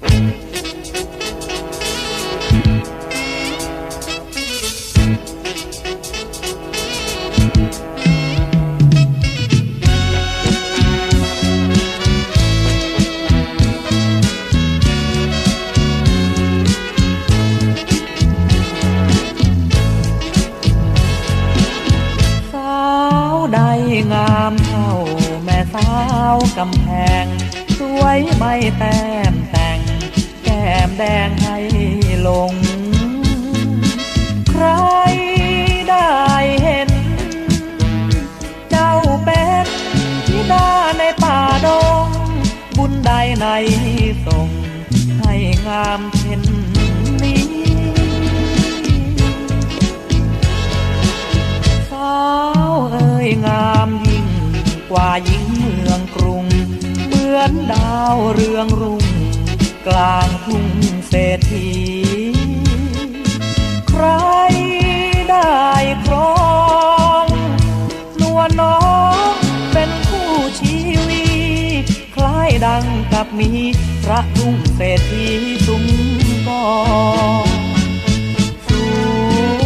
สาวใดงามเท่าแม่สาวกำแพง สวยไม่แต้มแต่งแก้ มแดงให้ลง ใครได้เห็น เจ้าเป็นที่ดาในป่าดง บุญใดในส่ง ให้งามเช่นนี้สาวเอ่ยงามยิ่งกว่าหญิงเมืองกรุง เหมือนดาวเรืองรุ่ง กลางทุ่งเศรษฐี ใครได้ครองนวลน้องเป็นคู่ชีวีคล้ายดังกับมีพระทุ่งเศรษฐีสุงกองส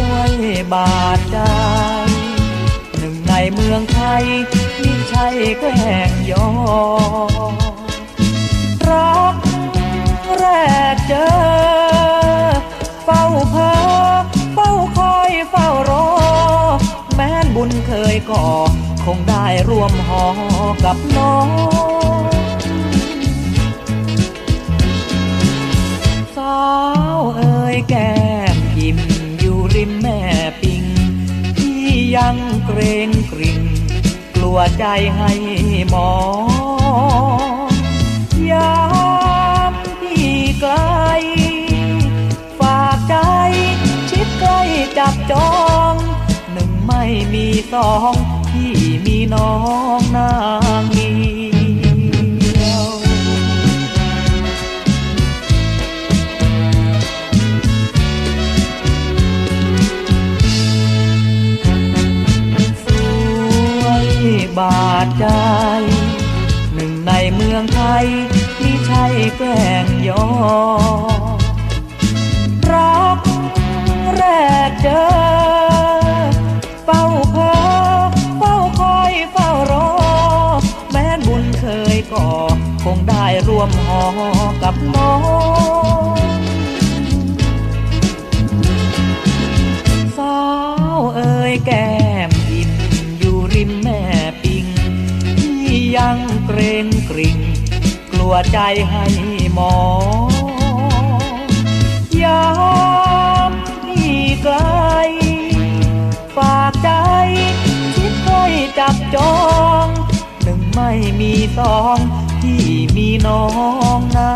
วยบาดใจหนึ่งในเมืองไทยมิใช่แกล้งยอ กเจอ เฝ้าเพ้อเฝ้าคอยเฝ้ารอ แม้นบุญเคยก่อ คงได้ร่วมหอกับน้องสาวเอ่ยแก้มยิ้มอยู่ริมแม่ปิงที่ยังเกรงกริ่งกลัวใจให้หมอง จับจองหนึ่งไม่มีสองที่มีน้องนางเดียวสวยบาดใจ หนึ่งในเมืองไทย ที่ใช่แกล้งยอรั คงได้ร่วมหอกับน้องสาวเอ่ยแก้มยิ้มอยู่ริมแม่ปิงที่ยังเกรงกริ่ง กลัวใจให้หมองยามที่ไกลฝากใจชิดใกล้จับจองหนึ่งไม่มีสอง ที่มีน้องนา